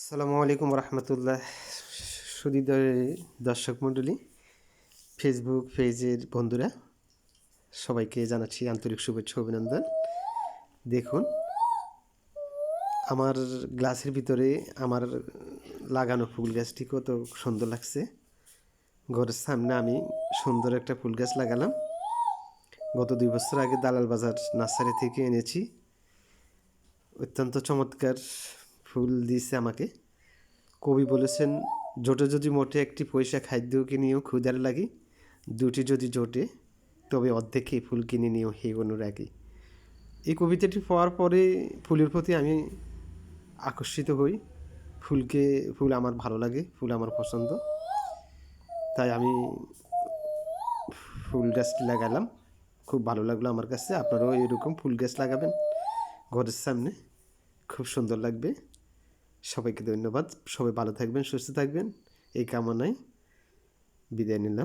আসসালামু আলাইকুম রহমতুল্লাহ সুদী দর্শক মণ্ডলী ফেসবুক পেজের বন্ধুরা, সবাইকে জানাচ্ছি আন্তরিক শুভেচ্ছা অভিনন্দন। দেখুন, আমার গ্লাসের ভিতরে আমার লাগানো ফুল গাছটি কত সুন্দর লাগছে। ঘরের সামনে আমি সুন্দর একটা ফুল গাছ লাগালাম। গত দুই বছর আগে দালাল বাজার নার্সারি থেকে এনেছি। অত্যন্ত চমৎকার ফুল দিয়েছে আমাকে। কবি বলেছেন, জোটে যদি মোটে একটি পয়সা খাদ্য কিনিও ক্ষুদার লাগি, দুটি যদি জোটে, তবে অর্ধেকে ফুল কিনে নিও হে অনুরাগী। এই কবিতাটি পড়ার পরে ফুলের প্রতি আমি আকর্ষিত হই। ফুলকে, ফুল আমার ভালো লাগে, ফুল আমার পছন্দ। তাই আমি ফুল গাছটি লাগালাম। খুব ভালো লাগল আমার কাছে। আপনারাও এরকম ফুল গাছ লাগাবেন ঘরের সামনে। খুব সুন্দর লাগবে। সবাইকে ধন্যবাদ। সবাই ভালো থাকবেন সুস্থ থাকবেন। এই কামনায় বিদায় নিলাম।